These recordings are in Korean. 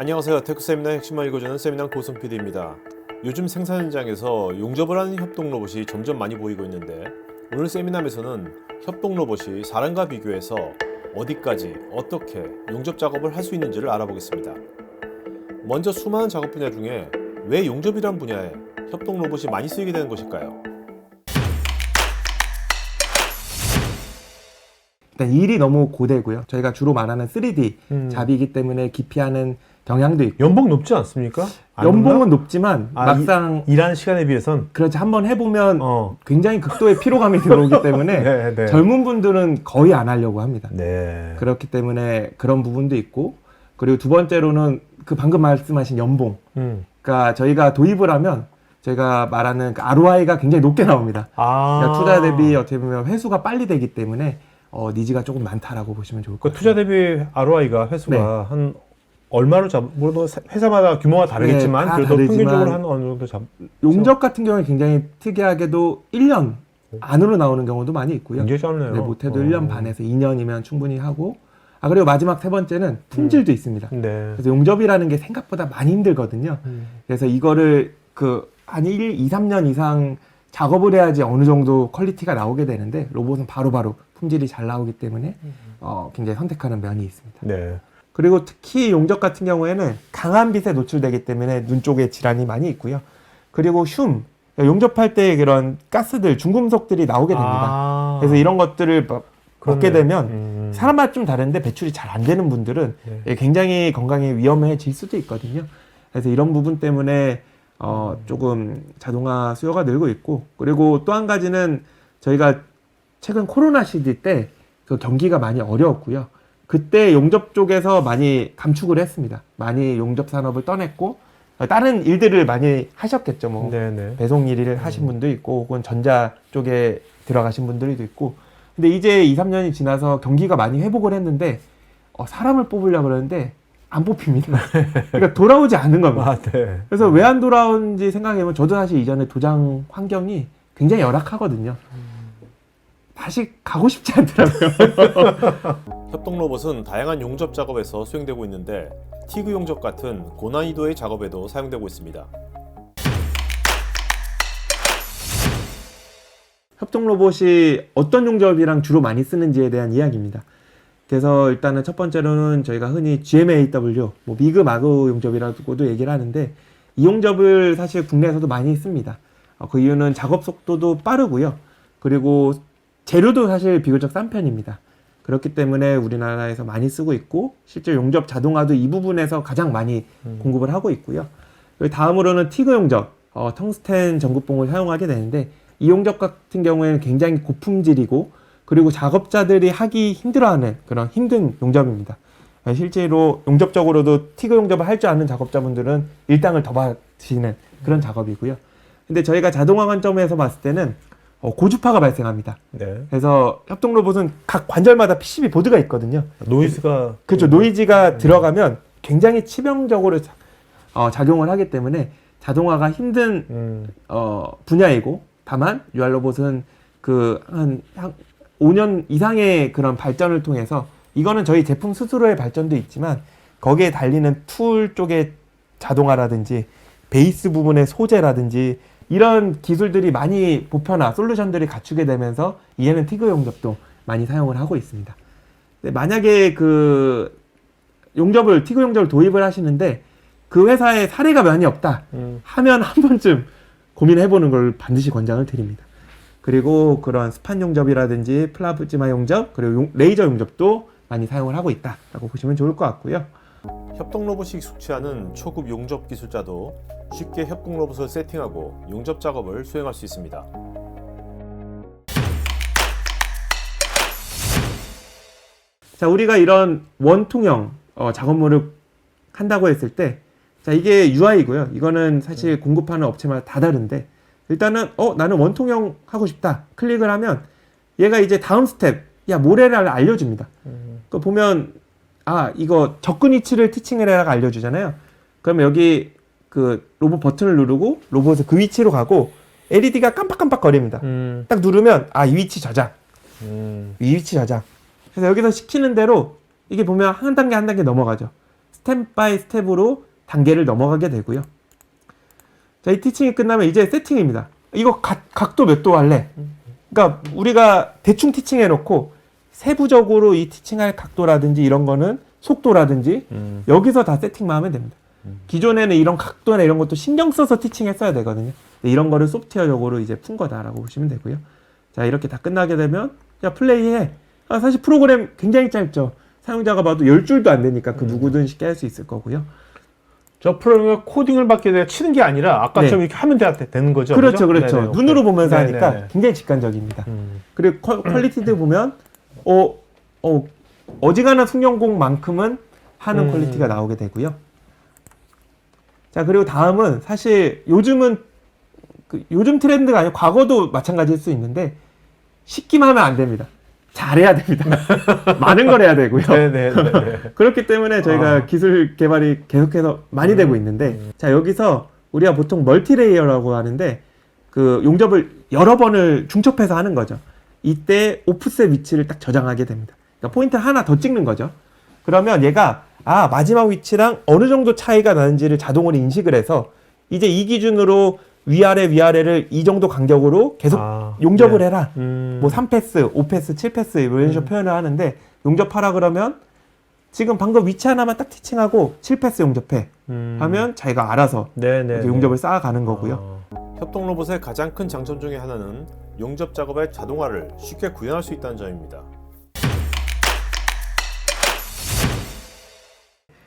안녕하세요. 테크 세미나 핵심만 읽어주는 세미나 고승 PD입니다. 요즘 생산 현장에서 용접을 하는 협동 로봇이 점점 많이 보이고 있는데 오늘 세미나에서는 협동 로봇이 사람과 비교해서 어디까지 어떻게 용접 작업을 할 수 있는지를 알아보겠습니다. 먼저 수많은 작업 분야 중에 왜 용접이란 분야에 협동 로봇이 많이 쓰이게 되는 것일까요? 일단 일이 너무 고되고요. 저희가 주로 말하는 3D 음. 잡이기 때문에 기피하는 경향도 있고 연봉 높지 않습니까? 안 연봉은? 높지만 아, 막상 일, 일하는 시간에 비해선 그렇지 한번 해보면 어. 굉장히 극도의 피로감이 들어오기 때문에 네, 네. 젊은 분들은 거의 안 하려고 합니다. 네. 그렇기 때문에 그런 부분도 있고 그리고 두 번째로는 그 방금 말씀하신 연봉. 음. 그러니까 저희가 도입을 하면 저희가 말하는 그 ROI가 굉장히 높게 나옵니다. 아. 그러니까 투자 대비 어떻게 보면 회수가 빨리 되기 때문에 어, 니즈가 조금 많다라고 보시면 좋을 것그 같아요. 투자 대비 ROI가 회수가 한 얼마로 잡? 물론 회사마다 규모가 다르겠지만 네, 다 그래도 다르지만 평균적으로 한 어느 정도 잡? 용접 같은 경우에 굉장히 특이하게도 1년 안으로 나오는 경우도 많이 있고요. 굉장히 짧네요. 네, 못해도 어. 1년 반에서 2년이면 충분히 하고 아 그리고 마지막 세 번째는 품질도 있습니다. 네. 그래서 용접이라는 게 생각보다 많이 힘들거든요. 음. 그래서 이거를 그 한 1, 2, 3년 이상 작업을 해야지 어느 정도 퀄리티가 나오게 되는데 로봇은 바로바로 품질이 잘 나오기 때문에 어, 굉장히 선택하는 면이 있습니다. 네. 그리고 특히 용접 같은 경우에는 강한 빛에 노출되기 때문에 눈 쪽에 질환이 많이 있고요. 그리고 흉, 그러니까 용접할 때 그런 가스들, 중금속들이 나오게 됩니다. 아. 그래서 이런 것들을 막 먹게. 되면 음. 사람마다 좀 다른데 배출이 잘 안 되는 분들은 네. 예, 굉장히 건강에 위험해질 수도 있거든요. 그래서 이런 부분 때문에 어, 조금 자동화 수요가 늘고 있고 그리고 또 한 가지는 저희가 최근 코로나 시기 때 그 경기가 많이 어려웠고요. 그때 용접 쪽에서 많이 감축을 했습니다. 많이 용접 산업을 떠냈고 어, 다른 일들을 많이 하셨겠죠. 뭐 네네. 배송 일을 하신 분도 있고 혹은 전자 쪽에 들어가신 분들도 있고 근데 이제 2, 3년이 지나서 경기가 많이 회복을 했는데 어, 사람을 뽑으려고 그러는데 안 뽑힙니다. 그러니까 돌아오지 않는 겁니다. 아, 네. 그래서 왜 안 돌아오는지 생각해보면 저도 사실 이전에 도장 환경이 굉장히 열악하거든요. 다시 가고 싶지 않더라고요. 협동 로봇은 다양한 용접 작업에서 수행되고 있는데 티그 용접 같은 고난이도의 작업에도 사용되고 있습니다. 협동 로봇이 어떤 용접이랑 주로 많이 쓰는지에 대한 이야기입니다. 그래서 일단은 첫 번째로는 저희가 흔히 GMAW, 뭐 미그 마그 용접이라고도 얘기를 하는데 이 용접을 사실 국내에서도 많이 씁니다. 어, 그 이유는 작업 속도도 빠르고요. 그리고 재료도 사실 비교적 싼 편입니다. 그렇기 때문에 우리나라에서 많이 쓰고 있고 실제 용접 자동화도 이 부분에서 가장 많이 공급을 하고 있고요. 다음으로는 티그 용접, 어, 텅스텐 전구봉을 사용하게 되는데 이 용접 같은 경우에는 굉장히 고품질이고 그리고 작업자들이 하기 힘들어하는 그런 힘든 용접입니다. 어, 실제로 용접적으로도 티그 용접을 할 줄 아는 작업자분들은 일당을 더 받으시는 그런 작업이고요. 근데 저희가 자동화 관점에서 봤을 때는 어, 고주파가 발생합니다. 네. 그래서 협동 로봇은 각 관절마다 PCB 보드가 있거든요. 노이즈가 그렇죠. 노이즈가 들어가면 굉장히 치명적으로 자- 어, 작용을 하기 때문에 자동화가 힘든 음. 어, 분야이고 다만 UR 로봇은 그한 5년 이상의 그런 발전을 통해서 이거는 저희 제품 스스로의 발전도 있지만 거기에 달리는 툴 쪽의 자동화라든지 베이스 부분의 소재라든지 이런 기술들이 많이 보편화 솔루션들이 갖추게 되면서 이에는 티그 용접도 많이 사용을 하고 있습니다. 근데 만약에 그 용접을 티그 용접을 도입을 하시는데 그 회사에 사례가 많이 없다 음. 하면 한 번쯤 고민해 보는 걸 반드시 권장을 드립니다. 그리고 그런 스판 용접이라든지 플라즈마 용접 그리고 용- 레이저 용접도 많이 사용을 하고 있다라고 보시면 좋을 것 같고요. 협동 로봇이 익숙치 않은 초급 용접 기술자도 쉽게 협동 로봇을 세팅하고 용접 작업을 수행할 수 있습니다. 자, 우리가 이런 원통형 어, 작업물을 한다고 했을 때, 자, 이게 UI고요. 이거는 사실 공급하는 업체마다 다 다른데, 일단은, 어, 나는 원통형 하고 싶다. 클릭을 하면, 얘가 이제 다음 스텝, 야, 모래를 알려줍니다. 음. 그 보면, 아, 이거 접근 위치를 티칭을 해라가 알려주잖아요. 그러면 여기 그 로봇 버튼을 누르고, 로봇을 그 위치로 가고, LED가 깜빡깜빡 거립니다. 음. 딱 누르면, 아, 이 위치 저장. 음. 이 위치 저장. 그래서 여기서 시키는 대로 이게 보면 한 단계 한 단계 넘어가죠. 스텝 바이 스텝으로 단계를 넘어가게 되고요. 자, 이 티칭이 끝나면 이제 세팅입니다. 이거 각, 각도 몇 도 할래? 그러니까 우리가 대충 티칭해 놓고 세부적으로 이 티칭할 각도라든지 이런 거는 속도라든지 음. 여기서 다 세팅만 하면 됩니다. 음. 기존에는 이런 각도나 이런 것도 신경 써서 티칭했어야 되거든요. 이런 거를 소프트웨어적으로 이제 푼 거다라고 보시면 되고요. 자 이렇게 다 끝나게 되면 자 플레이해. 아, 사실 프로그램 굉장히 짧죠. 사용자가 봐도 열 줄도 안 되니까 음. 그 누구든 쉽게 할 수 있을 거고요. 저 프로그램 코딩을 받게 돼 치는 게 아니라 아까처럼 네. 이렇게 하면 돼, 되는 거죠. 그렇죠? 그렇죠. 네네, 눈으로 오케이. 보면서 네네네. 하니까 굉장히 직관적입니다. 음. 그리고 퀄, 퀄리티도 보면 어, 어, 어지간한 숙련곡만큼은 하는 음. 퀄리티가 나오게 되고요. 자 그리고 다음은 사실 요즘은 그 요즘 트렌드가 아니고 과거도 마찬가지일 수 있는데 쉽기만 하면 안 됩니다. 잘해야 됩니다. 많은 걸 해야 되고요. 네네네. 그렇기 때문에 저희가 아. 기술 개발이 계속해서 많이 음. 되고 있는데 자 여기서 우리가 보통 멀티레이어라고 하는데 그 용접을 여러 번을 중첩해서 하는 거죠. 이때 오프셋 위치를 딱 저장하게 됩니다. 그러니까 포인트 하나 더 찍는 거죠. 그러면 얘가 아 마지막 위치랑 어느 정도 차이가 나는지를 자동으로 인식을 해서 이제 이 기준으로 위아래 위아래를 이 정도 간격으로 계속 아, 용접을 네. 해라. 음. 뭐 3패스, 5패스, 7패스 이런 식으로 표현을 하는데 용접하라 그러면 지금 방금 위치 하나만 딱 티칭하고 7패스 용접해 음. 하면 자기가 알아서 네네. 이렇게 용접을 쌓아가는 거고요. 아. 협동 로봇의 가장 큰 장점 중에 하나는 용접 작업의 자동화를 쉽게 구현할 수 있다는 점입니다.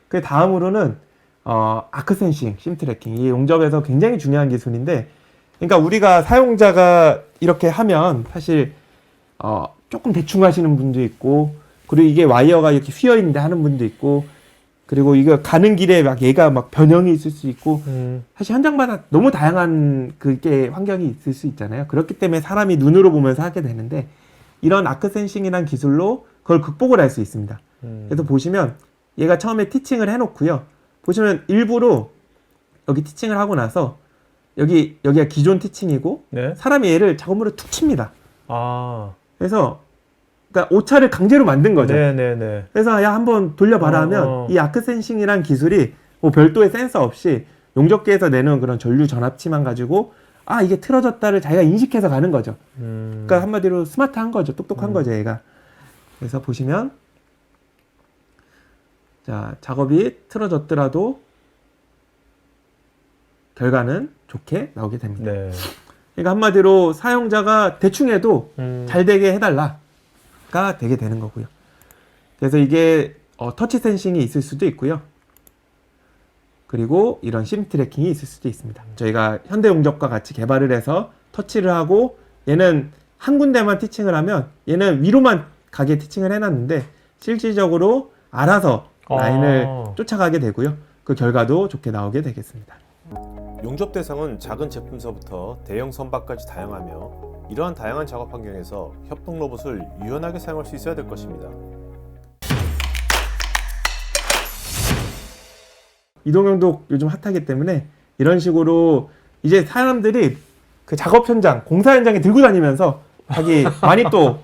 그 다음으로는 어, 아크 센싱, 심 트래킹 이 용접에서 굉장히 중요한 기술인데, 그러니까 우리가 사용자가 이렇게 하면 사실 어, 조금 대충 하시는 분도 있고, 그리고 이게 와이어가 이렇게 휘어 있는데 하는 분도 있고, 그리고 이거 가는 길에 막 얘가 막 변형이 있을 수 있고, 음. 사실 현장마다 너무 다양한 그게 환경이 있을 수 있잖아요. 그렇기 때문에 사람이 눈으로 보면서 하게 되는데 이런 아크 센싱이란 기술로 그걸 극복을 할 수 있습니다. 음. 그래서 보시면 얘가 처음에 티칭을 해놓고요. 보시면 일부러 여기 티칭을 하고 나서 여기 여기가 기존 티칭이고 네. 사람이 얘를 작업물을 툭 칩니다. 아. 그래서 그러니까 오차를 강제로 만든 거죠. 네네네. 그래서 야 한번 돌려봐라 어, 하면 어. 이 아크 센싱이란 기술이 뭐 별도의 센서 없이 용접기에서 내는 그런 전류 전압치만 가지고 아 이게 틀어졌다를 자기가 인식해서 가는 거죠. 음. 그러니까 한마디로 스마트한 거죠. 똑똑한 음. 거죠, 얘가. 그래서 보시면 자 작업이 틀어졌더라도 결과는 좋게 나오게 됩니다. 네. 그러니까 한마디로 사용자가 대충 해도 음. 잘 되게 해달라 가 되게 되는 거고요. 그래서 이게 어, 터치 센싱이 있을 수도 있고요. 그리고 이런 심 트래킹이 있을 수도 있습니다. 저희가 현대 용접과 같이 개발을 해서 터치를 하고 얘는 한 군데만 티칭을 하면 얘는 위로만 가게 티칭을 해놨는데 실질적으로 알아서 라인을 아. 쫓아가게 되고요. 그 결과도 좋게 나오게 되겠습니다. 용접 대상은 작은 제품서부터 대형 선박까지 다양하며 이러한 다양한 작업 환경에서 협동 로봇을 유연하게 사용할 수 있어야 될 것입니다. 이동형도 요즘 핫하기 때문에 이런 식으로 이제 사람들이 그 작업 현장, 공사 현장에 들고 다니면서 자기 많이 또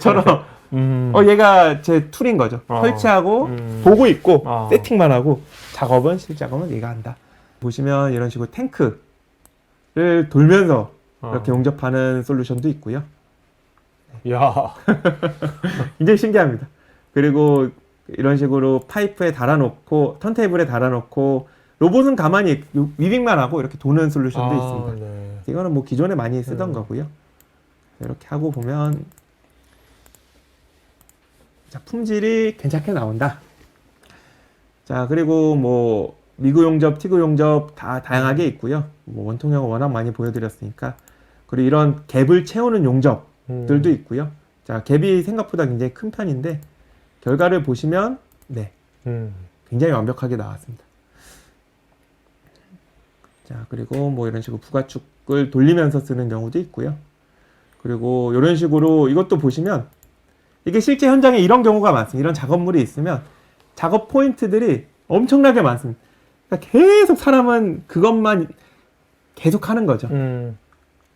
처럼 음. 어 얘가 제 툴인 거죠. 어. 설치하고 음. 보고 있고 어. 세팅만 하고 작업은 실작업은 얘가 한다. 보시면 이런 식으로 탱크를 돌면서 어. 이렇게 용접하는 솔루션도 있고요. 야. 굉장히 신기합니다. 그리고 이런 식으로 파이프에 달아놓고 턴테이블에 달아놓고 로봇은 가만히 요- 위빙만 하고 이렇게 도는 솔루션도 있습니다. 네. 이거는 뭐 기존에 많이 쓰던 음. 거고요. 이렇게 하고 보면 자 품질이 괜찮게 나온다. 자 그리고 뭐 미구 용접, 티구 용접 다 다양하게 있고요. 뭐 원통형은 워낙 많이 보여드렸으니까 그리고 이런 갭을 채우는 용접들도 음. 있고요. 자 갭이 생각보다 굉장히 큰 편인데 결과를 보시면 네 음. 굉장히 완벽하게 나왔습니다. 자, 그리고 뭐 이런 식으로 부가축을 돌리면서 쓰는 경우도 있고요. 그리고 이런 식으로 이것도 보시면 이게 실제 현장에 이런 경우가 많습니다. 이런 작업물이 있으면 작업 포인트들이 엄청나게 많습니다. 그러니까 계속 사람은 그것만 계속 하는 거죠. 음.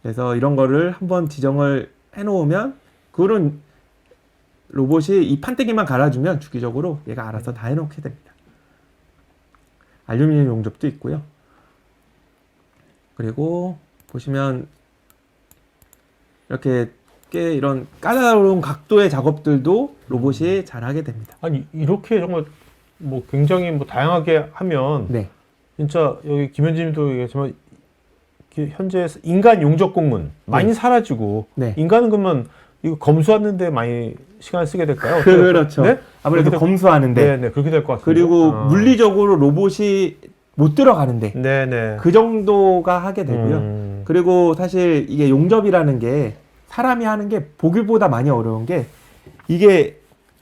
그래서 이런 거를 한번 지정을 해놓으면 그거는 로봇이 이 판때기만 갈아주면 주기적으로 얘가 알아서 다 해놓게 됩니다. 알루미늄 용접도 있고요. 그리고 보시면 이렇게 꽤 이런 까다로운 각도의 작업들도 로봇이 잘 하게 됩니다. 아니 이렇게 정말 뭐 굉장히 뭐 다양하게 하면 네. 진짜 여기 김현진님도 얘기했지만 현재 인간 용접 공문 많이 네. 사라지고 네. 인간은 그러면 이거 검수하는데 많이 시간을 쓰게 될까요? 그렇죠. 네? 아무래도 검수하는데 네, 네, 그렇게 될 것 같습니다. 그리고 아. 물리적으로 로봇이 못 들어가는데 네, 네. 그 정도가 하게 되고요. 음. 그리고 사실 이게 용접이라는 게 사람이 하는 게 보기보다 많이 어려운 게 이게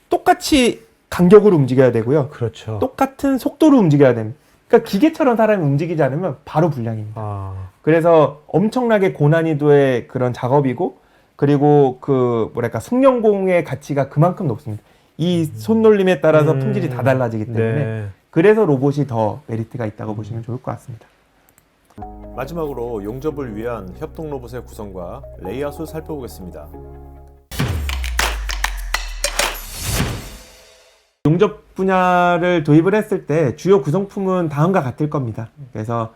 똑같이 간격으로 움직여야 되고요. 그렇죠. 똑같은 속도로 움직여야 됩니다. 그러니까 기계처럼 사람이 움직이지 않으면 바로 불량입니다. 아, 그래서 엄청나게 고난이도의 그런 작업이고 그리고 그 뭐랄까 숙련공의 가치가 그만큼 높습니다. 이 손놀림에 따라서 음. 품질이 다 달라지기 때문에 네. 그래서 로봇이 더 메리트가 있다고 보시면 좋을 것 같습니다. 마지막으로 용접을 위한 협동 로봇의 구성과 레이아웃을 살펴보겠습니다. 용접 분야를 도입을 했을 때 주요 구성품은 다음과 같을 겁니다. 그래서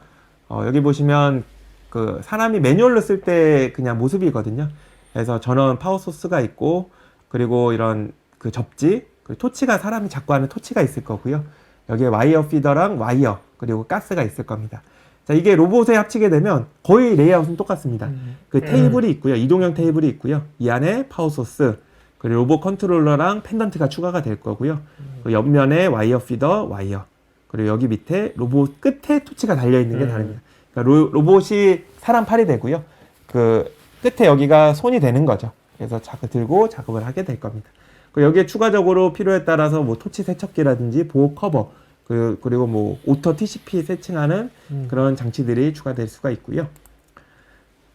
어, 여기 보시면 그 사람이 매뉴얼로 쓸 때 그냥 모습이거든요. 그래서 전원 파워 소스가 있고 그리고 이런 그 접지, 그 토치가 사람이 잡고 하는 토치가 있을 거고요. 여기에 와이어 피더랑 와이어 그리고 가스가 있을 겁니다. 자 이게 로봇에 합치게 되면 거의 레이아웃은 똑같습니다. 그 테이블이 있고요. 이동형 테이블이 있고요. 이 안에 파워 소스, 그리고 로봇 컨트롤러랑 펜던트가 추가가 될 거고요. 그리고 옆면에 와이어 피더, 와이어. 그리고 여기 밑에 로봇 끝에 토치가 달려 있는 게 음. 다릅니다. 그러니까 로, 로봇이 사람 팔이 되고요. 그 끝에 여기가 손이 되는 거죠. 그래서 자꾸 들고 작업을 하게 될 겁니다. 그리고 여기에 추가적으로 필요에 따라서 뭐 토치 세척기라든지 보호 커버, 그, 그리고 뭐 오토 TCP 세팅하는 음. 그런 장치들이 추가될 수가 있고요.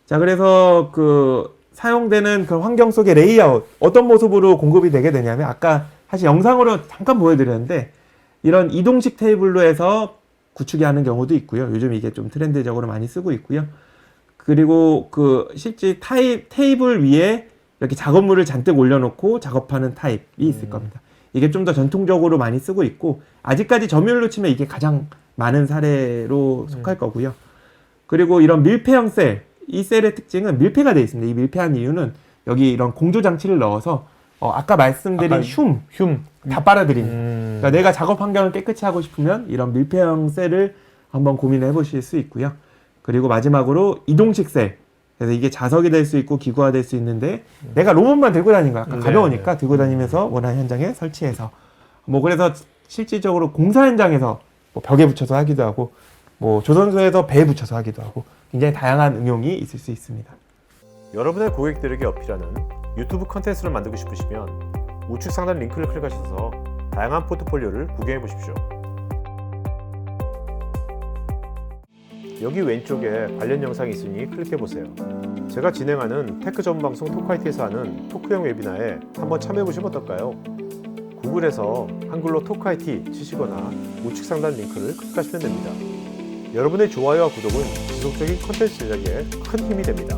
자, 그래서 그 사용되는 그 환경 속의 레이아웃 어떤 모습으로 공급이 되게 되냐면 아까 사실 영상으로 잠깐 보여드렸는데 이런 이동식 테이블로 해서 구축이 하는 경우도 있고요. 요즘 이게 좀 트렌드적으로 많이 쓰고 있고요. 그리고 그 실제 타입 테이블 위에 이렇게 작업물을 잔뜩 올려놓고 작업하는 타입이 있을 겁니다. 이게 좀 더 전통적으로 많이 쓰고 있고 아직까지 점유율로 치면 이게 가장 많은 사례로 속할 거고요. 그리고 이런 밀폐형 셀, 이 셀의 특징은 밀폐가 되어 있습니다. 이 밀폐한 이유는 여기 이런 공조 장치를 넣어서 어, 아까 말씀드린 아까 흉, 흉. 다 빨아들입니다. 음. 그러니까 내가 작업 환경을 깨끗이 하고 싶으면 이런 밀폐형 셀을 한번 고민해 보실 수 있고요. 그리고 마지막으로 이동식 셀. 그래서 이게 자석이 될 수 있고 기구화 될 수 있는데 내가 로봇만 들고 다니는 거야. 네, 가벼우니까 네. 들고 다니면서 원하는 현장에 설치해서 뭐 그래서 실질적으로 공사 현장에서 뭐 벽에 붙여서 하기도 하고 뭐 조선소에서 배에 붙여서 하기도 하고 굉장히 다양한 응용이 있을 수 있습니다. 여러분의 고객들에게 어필하는 유튜브 컨텐츠를 만들고 싶으시면 우측 상단 링크를 클릭하셔서 다양한 포트폴리오를 구경해 보십시오. 여기 왼쪽에 관련 영상이 있으니 클릭해 보세요. 제가 진행하는 테크 전문 방송 토크아이티에서 하는 토크형 웨비나에 한번 참여해 보시면 어떨까요? 구글에서 한글로 토크아이티 치시거나 우측 상단 링크를 클릭하시면 됩니다. 여러분의 좋아요와 구독은 지속적인 컨텐츠 제작에 큰 힘이 됩니다.